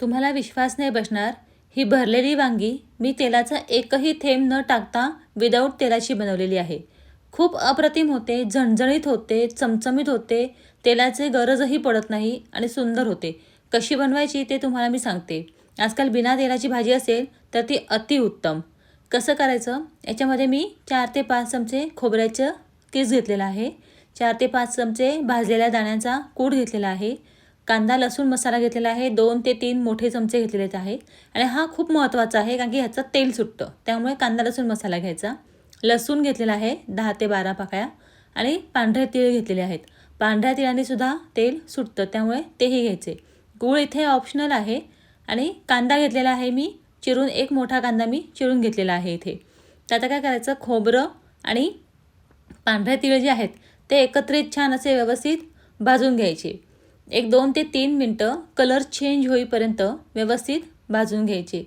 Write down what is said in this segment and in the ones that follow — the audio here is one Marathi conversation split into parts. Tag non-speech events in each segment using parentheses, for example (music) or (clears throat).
तुम्हाला विश्वास नाही बसणार. ही भरलेली वांगी मी तेलाचा एकही थेंब न टाकता विदाऊट तेलाची बनवलेली आहे. खूप अप्रतिम होते झणझणीत होते चमचमीत होते. तेलाचे गरजही पडत नाही आणि सुंदर होते. कशी बनवायची ते तुम्हाला मी सांगते. आजकाल बिना तेलाची भाजी असेल तर ती अतिउत्तम कसं करायचं? याच्यामध्ये मी चार ते पाच चमचे खोबऱ्याचं किस घेतलेलं आहे. चार ते पाच चमचे भाजलेल्या दाण्याचा कूट घेतलेला आहे. कांदा लसूण मसाला घेतलेला आहे. दोन ते तीन मोठे चमचे घेतलेले आहेत. आणि हा खूप महत्त्वाचा आहे कारण की ह्याचं तेल सुटतं. त्यामुळे कांदा लसूण मसाला घ्यायचा. लसूण घेतलेला आहे दहा ते बारा पाकळ्या. आणि पांढरे तीळ घेतलेले आहेत. पांढऱ्या तिळाने सुद्धा तेल सुटतं त्यामुळे तेही घ्यायचे. गूळ इथे ऑप्शनल आहे. आणि कांदा घेतलेला आहे मी चिरून एक मोठा कांदा मी चिरून घेतलेला आहे इथे. तर आता काय करायचं? खोबरं आणि पांढरे तिळ जे आहेत ते एकत्रित छान असे व्यवस्थित भाजून घ्यायचे. एक दोन ते तीन मिनटं कलर चेंज होईपर्यंत व्यवस्थित भाजून घ्यायचे.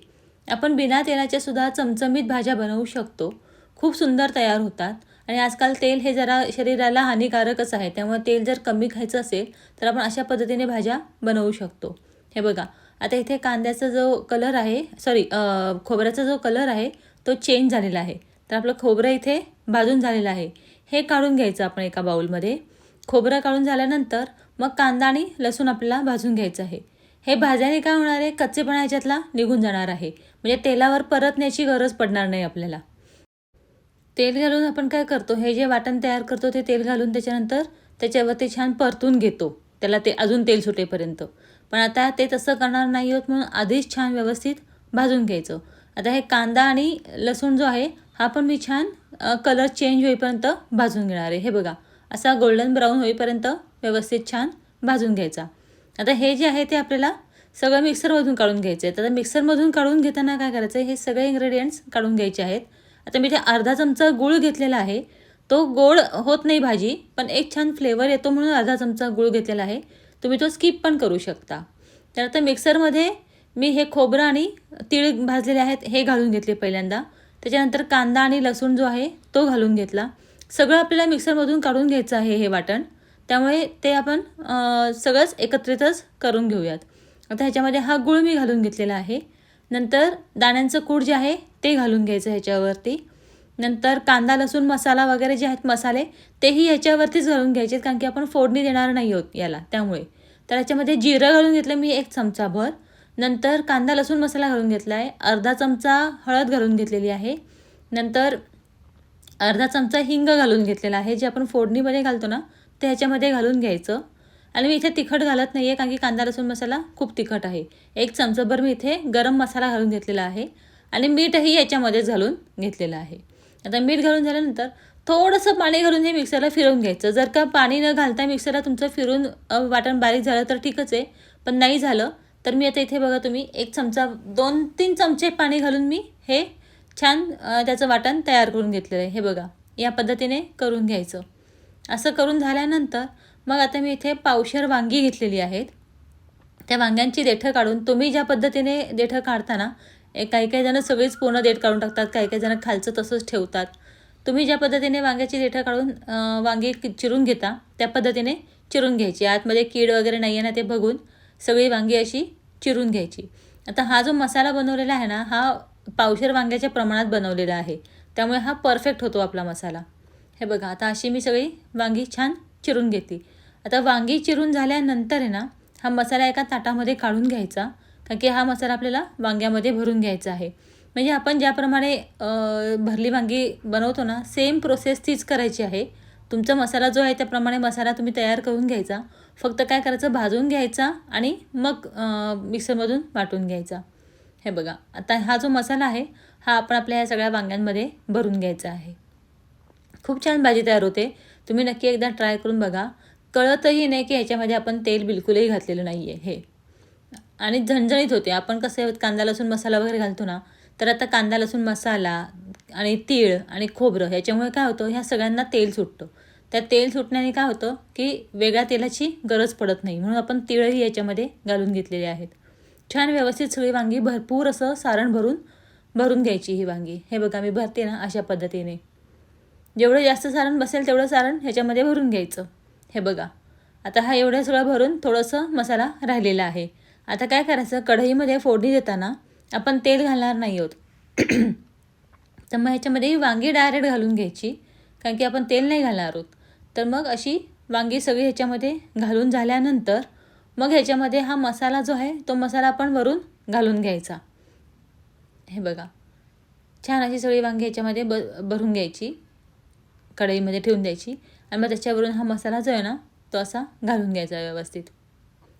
आपण बिना तेलाच्या सुद्धा चमचमीत भाज्या बनवू शकतो. खूप सुंदर तयार होतात. आणि आजकाल तेल हे जरा शरीराला हानिकारकच आहे. त्यामुळे तेल जर कमी खायचं असेल तर आपण अशा पद्धतीने भाज्या बनवू शकतो. हे बघा आता इथे कांद्याचा जो कलर आहे सॉरी खोबऱ्याचा जो कलर आहे तो चेंज झालेला आहे. तर आपलं खोबरं इथे भाजून झालेलं आहे. हे काढून घ्यायचं आपण एका बाऊलमध्ये खोबरं काढून झाल्यानंतर मग कांदा आणि लसूण आपल्याला भाजून घ्यायचं आहे. हे भाज्याने काय होणार आहे? कच्चेपणा ह्याच्यातला निघून जाणार आहे. म्हणजे तेलावर परतण्याची गरज पडणार नाही आपल्याला. तेल घालून आपण काय करतो? हे जे वाटण तयार करतो ते तेल घालून त्याच्यानंतर त्याच्यावरती छान परतून घेतो. त्याला ते अजून तेल सुटेपर्यंत. पण आता ते तसं करणार नाही होत म्हणून आधीच छान व्यवस्थित भाजून घ्यायचं. आता हे कांदा आणि लसूण जो आहे हा पण मी छान कलर चेंज होईपर्यंत भाजून घेणार आहे. हे बघा. असा गोल्डन ब्राऊन होईपर्यंत व्यवस्थित छान भाजून घ्यायचा. आता हे जे आहे ते आपल्याला सगळं मिक्सरमधून काढून घ्यायचं आहे तर मिक्सरमधून काढून घेताना काय करायचं आहे हे सगळे इन्ग्रेडियंट्स काढून घ्यायचे आहेत. आता मी ते अर्धा चमचा गूळ घेतलेला आहे तो गोड होत नाही भाजी पण एक छान फ्लेवर येतो म्हणून अर्धा चमचा गूळ घेतलेला आहे. तुम्ही तो स्किप पण करू शकता. तर आता मिक्सरमध्ये मी हे खोबरं आणि तीळ भाजलेले आहेत हे घालून घेतले पहिल्यांदा. त्याच्यानंतर कांदा आणि लसूण जो आहे तो घालून घेतला. सगळं आपल्याला मिक्सरमधून काढून घ्यायचं आहे हे वाटण. त्यामुळे ते आपण सगळंच एकत्रितच करून घेऊयात. आता ह्याच्यामध्ये हा गूळ मी घालून घेतलेला आहे. नंतर दाण्यांचं कूड जे आहे ते घालून घ्यायचं ह्याच्यावरती. नंतर कांदा लसूण मसाला वगैरे जे आहेत मसाले तेही ह्याच्यावरतीच घालून घ्यायचे कारण की आपण फोडणी देणार नाही आहोत याला. त्यामुळे. तर ह्याच्यामध्ये जिरं घालून घेतलं मी एक चमचाभर. नंतर कांदा लसूण मसाला घालून घेतला आहे अर्धा चमचा हळद घालून घेतलेली आहे. नंतर अर्धा चमचा हिंग घालून घेतलेला आहे जे आपण फोडणीमध्ये घालतो ना ते ह्याच्यामध्ये घालून घ्यायचं. आणि मी इथे तिखट घालत नाही आहे कारण की कांदा लसूण मसाला खूप तिखट आहे. एक चमचाभर मी इथे गरम मसाला घालून घेतलेला आहे आणि मीठही याच्यामध्येच घालून घेतलेलं आहे. आता मीठ घालून झाल्यानंतर थोडंसं पाणी घालून हे मिक्सरला फिरवून घ्यायचं. जर का पाणी न घालता मिक्सरला तुमचं फिरून वाटण बारीक झालं तर ठीकच आहे पण नाही झालं तर मी आता इथे बघा तुम्ही एक चमचा दोन तीन चमचे पाणी घालून मी हे छान त्याचं वाटण तयार करून घेतलेलं आहे. हे बघा या पद्धतीने करून घ्यायचं. असं करून झाल्यानंतर मग आता मी इथे पावशर वांगी घेतलेली आहेत. त्या वांग्यांची देठं काढून तुम्ही ज्या पद्धतीने देठं काढताना काही काही जणं सगळीच पूर्ण देठ काढून टाकतात काही काही जणं खालचं तसंच ठेवतात. तुम्ही ज्या पद्धतीने वांग्याची देठं काढून वांगी चिरून घेता त्या पद्धतीने चिरून घ्यायची. आतमध्ये कीड वगैरे नाही आहे ना ते बघून सगळी वांगी अशी चिरून घ्यायची. आता हा जो मसाला बनवलेला आहे ना हा पावशर वांग्याच्या प्रमाणात बनवलेला आहे. त्यामुळे हा परफेक्ट होतो आपला मसाला. हे बघा आता अशी मी सगळी वांगी छान चिरून घेते. आता वांगी चिरून झाल्यानंतर आहे ना हा मसाला एका ताटामध्ये काढून घ्यायचा कारण की हा मसाला आपल्याला वांग्यामध्ये भरून घ्यायचा आहे. म्हणजे आपण ज्याप्रमाणे भरली वांगी बनवतो ना सेम प्रोसेस तीच करायची आहे. तुमचा मसाला जो आहे त्याप्रमाणे मसाला तुम्ही तयार करून घ्यायचा. फक्त काय करायचं भाजून घ्यायचा आणि मग मिक्सरमधून वाटून घ्यायचा. हे बघा आता हा जो मसाला आहे हा आपण आपल्या ह्या सगळ्या वांग्यांमध्ये भरून घ्यायचा आहे. खूप छान भाजी तयार होते. तुम्ही नक्की एकदा ट्राय करून बघा. कळतही नाही की ह्याच्यामध्ये आपण तेल बिलकुलही घातलेलं नाही आहे हे. आणि झणझणीत होते. आपण कसं कांदा लसूण मसाला वगैरे घालतो ना तर आता कांदा लसूण मसाला आणि तीळ आणि खोबरं ह्याच्यामुळे काय होतं ह्या सगळ्यांना तेल सुटतं. त्या तेल सुटण्याने काय होतं की वेगळ्या तेलाची गरज पडत नाही. म्हणून आपण तिळही याच्यामध्ये घालून घेतलेले आहेत. छान व्यवस्थित सगळी वांगी भरपूर असं सारण भरून भरून घ्यायची ही वांगी. हे बघा मी भरते ना अशा पद्धतीने. जेवढं जास्त सारण बसेल तेवढं सारण ह्याच्यामध्ये भरून घ्यायचं. हे बघा. आता हा एवढं सगळं भरून थोडंसं मसाला राहिलेला आहे. आता काय करायचं? कढईमध्ये फोडणी देताना आपण तेल घालणार नाही आहोत. (clears throat) तर मग ह्याच्यामध्ये वांगी डायरेक्ट घालून घ्यायची. कारण की आपण तेल नाही घालणार आहोत. तर मग अशी वांगी सगळी ह्याच्यामध्ये घालून झाल्यानंतर मग ह्याच्यामध्ये हा मसाला जो आहे तो मसाला आपण वरून घालून घ्यायचा. हे बघा. छान अशी सगळी वांगी ह्याच्यामध्ये ब भरून घ्यायची. कढईमध्ये ठेवून द्यायची. आणि मग त्याच्यावरून हा मसाला जो आहे ना तो असा घालून घ्यायचा व्यवस्थित.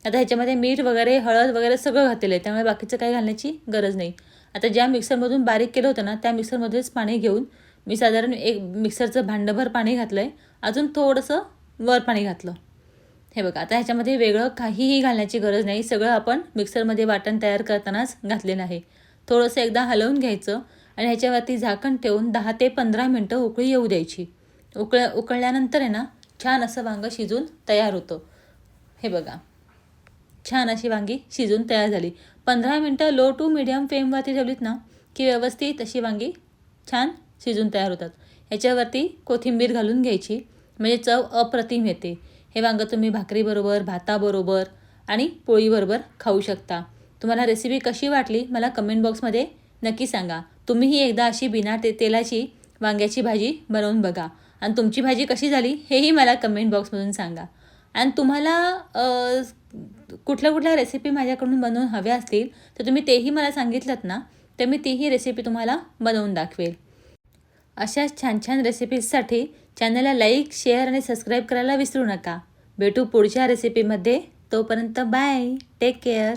आता ह्याच्यामध्ये मीठ वगैरे हळद वगैरे सगळं घातलेलं आहे. त्यामुळे बाकीचं काही घालण्याची गरज नाही. आता ज्या मिक्सरमधून बारीक केलं होतं ना त्या मिक्सरमध्येच पाणी घेऊन मी साधारण एक मिक्सरचं भांडंभर पाणी घातलं आहे अजून थोडंसं वर पाणी घातलं. हे बघा आता ह्याच्यामध्ये वेगळं काहीही घालण्याची गरज नाही. सगळं आपण मिक्सरमध्ये वाटण तयार करतानाच घातलेलं आहे. थोडंसं एकदा हलवून घ्यायचं आणि ह्याच्यावरती झाकण ठेवून दहा ते पंधरा मिनटं उकळी येऊ द्यायची. उकळ उकळल्यानंतर आहे ना छान असं वांगं शिजून तयार होतं. हे बघा छान अशी वांगी शिजून तयार झाली. पंधरा मिनटं लो टू मिडियम फ्लेमवरती ठेवलीत ना की व्यवस्थित अशी वांगी छान शिजून तयार होतात. ह्याच्यावरती कोथिंबीर घालून घ्यायची. म्हणजे चव अप्रतिम येते. हे वांगं तुम्ही भाकरीबरोबर भाताबरोबर आणि पोळीबरोबर खाऊ शकता. तुम्हाला रेसिपी कशी वाटली मला कमेंट बॉक्समध्ये नक्की सांगा. तुम्हीही एकदा अशी बिना ते तेलाची वांग्याची भाजी बनवून बघा. आणि तुमची भाजी कशी झाली हेही मला कमेंट बॉक्समधून सांगा. आणि तुम्हाला कुठल्या कुठल्या रेसिपी माझ्याकडून बनवून हव्या असतील तर तुम्ही तेही मला सांगितलं ना तर मी तीही रेसिपी तुम्हाला बनवून दाखवेल. अशाच छान छान रेसिपीजसाठी चॅनलला लाईक शेअर आणि सबस्क्राईब करायला विसरू नका. भेटू पुढच्या रेसिपीमध्ये तोपर्यंत बाय. Take care